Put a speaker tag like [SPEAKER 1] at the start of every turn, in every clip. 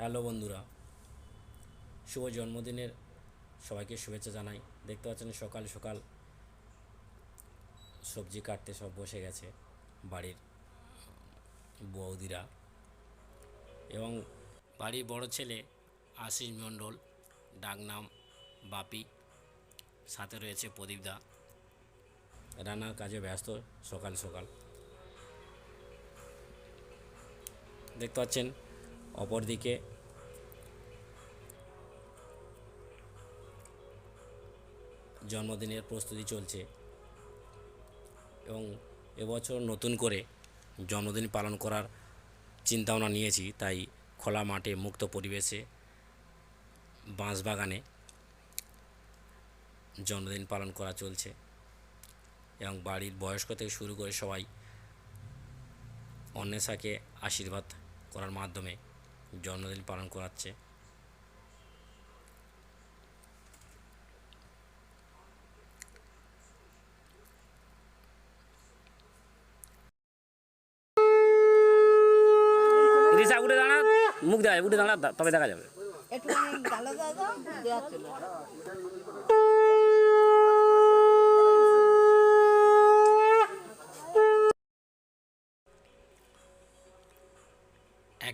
[SPEAKER 1] Hello বন্ধুরা, শুভ জন্মদিনের সবাইকে শুভেচ্ছা জানাই। দেখতে পাচ্ছেন সকাল সকাল সবজি কাটতে সব বসে গেছে বাড়ির বৌদিরা এবং বাড়ির বড় ছেলে আশিস মণ্ডল, ডাকনাম বাপি, সাথে রয়েছে প্রদীপদা রান্নার কাজে ব্যস্ত সকাল সকাল। দেখতে পাচ্ছেন অপরদিকে জন্মদিনের প্রস্তুতি চলছে এবং এবছর নতুন করে জন্মদিন পালন করার চিন্তাভাবনা নিয়েছি, তাই খোলা মাঠে মুক্ত পরিবেশে বাঁশবাগানে জন্মদিন পালন করা চলছে এবং বাড়ির বয়স্ক থেকে শুরু করে সবাই অন্বেষাকে আশীর্বাদ করার মাধ্যমে জন্মদিন পালন করাচ্ছে। উঠে দাঁড়া। মুখ দেখা যাবে উঠে দাঁড়া তবে দেখা যাবে।
[SPEAKER 2] একটুখানি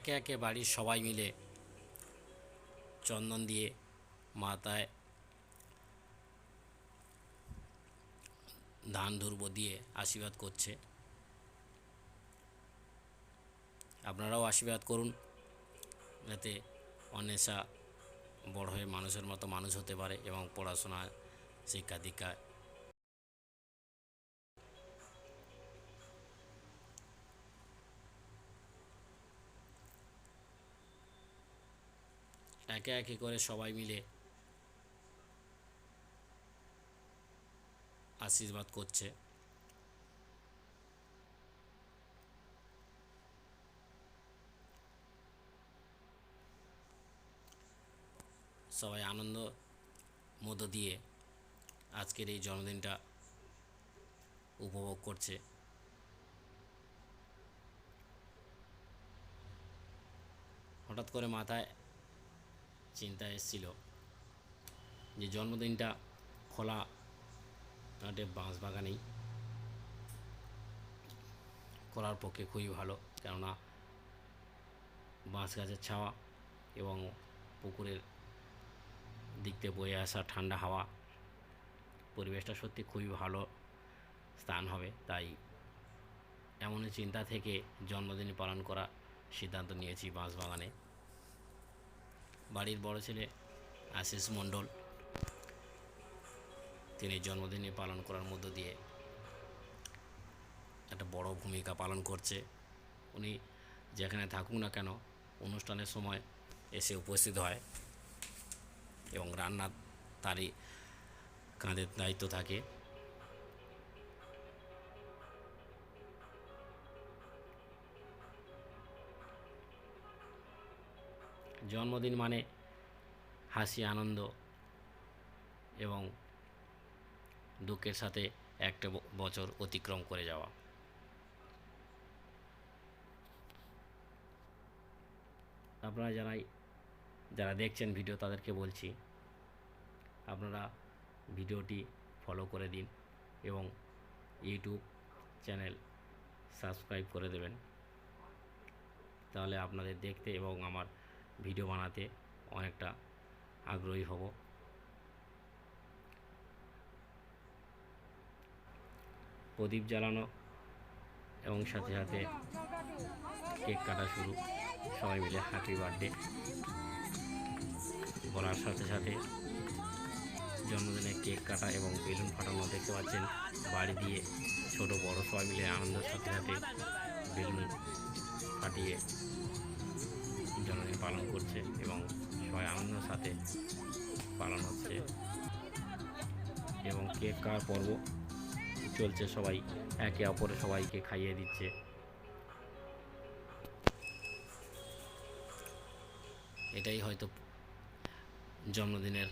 [SPEAKER 1] একে একে বাড়ির সবাই মিলে চন্দন দিয়ে মাথায় ধান ধুর্ব দিয়ে আশীর্বাদ করছে। আপনারাও আশীর্বাদ করুন যাতে অন্বেষা বড় হয়ে মানুষের মতো মানুষ হতে পারে এবং পড়াশোনা, শিক্ষা দীক্ষায় একে একে করে সবাই মিলে আশীর্বাদ করছে। সবাই আনন্দ মধ্য দিয়ে আজকের এই জন্মদিনটা উপভোগ করছে। হঠাৎ করে মাথায় চিন্তা এসেছিল যে জন্মদিনটা খোলা মাঠে বাঁশ বাগানেই। করার পক্ষে খুবই ভালো, কেননা বাঁশ গাছের ছাওয়া এবং পুকুরের দিক থেকে বয়ে আসা ঠান্ডা হাওয়া, পরিবেশটা সত্যি খুবই ভালো স্থান হবে। তাই এমনই চিন্তা থেকে জন্মদিন পালন করা সিদ্ধান্ত নিয়েছি বাঁশবাগানে বাড়ির বড় ছেলে আশিস মণ্ডল। তিনি জন্মদিনে পালন করার মধ্য দিয়ে একটা বড় ভূমিকা পালন করছে। উনি যেখানে থাকুক না কেন অনুষ্ঠানের সময় এসে উপস্থিত হয় এবং রান্নার তারই কাঁধের দায়িত্ব থাকে। জন্মদিন মানে হাসি, আনন্দ এবং দুঃখের সাথে একটা বছর অতিক্রম করে যাওয়া। আপনারা যারাই যারা দেখছেন ভিডিও, তাদেরকে বলছি, আপনারা ভিডিওটি ফলো করে দিন এবং ইউটিউব চ্যানেল সাবস্ক্রাইব করে দেবেন। তাহলে আপনাদের দেখতে এবং আমার ভিডিও বানাতে অনেকটা আগ্রহী হব। প্রদীপ জ্বালানো এবং সাথে সাথে কেক কাটা শুরু। সবাই মিলে হ্যাপি বার্থডে বলার সাথে সাথে জন্মদিনে কেক কাটা এবং বেলুন ফাটানো দেখতে পাচ্ছেন। বাড়ি দিয়ে ছোট বড় সবাই মিলে আনন্দের সাথে সাথে বেলুন ফাটিয়ে জন্মদিন পালন করছে এবং সবাই আনন্দের সাথে পালন হচ্ছে। এবং কেক কার পর্ব চলছে, সবাই একে অপরে সবাইকে খাইয়ে দিচ্ছে। এটাই হয়তো জন্মদিনের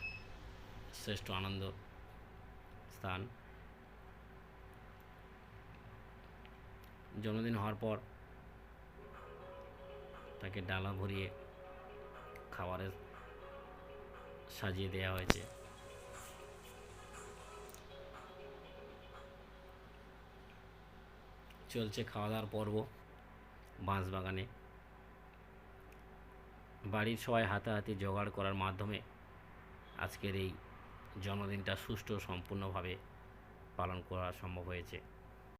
[SPEAKER 1] শ্রেষ্ঠ আনন্দ স্থান। জন্মদিন হওয়ার পর তাকে ডালা ভরিয়ে খাবারের সাজিয়ে দেওয়া হয়েছে। চলছে খাওয়া দাওয়ার পর্ব বাঁশবাগানে। বাড়ির সবাই হাতাহাতি জোগাড় করার মাধ্যমে আজকের এই জন্মদিনটা সুষ্ঠু সম্পূর্ণভাবে পালন করা সম্ভব হয়েছে।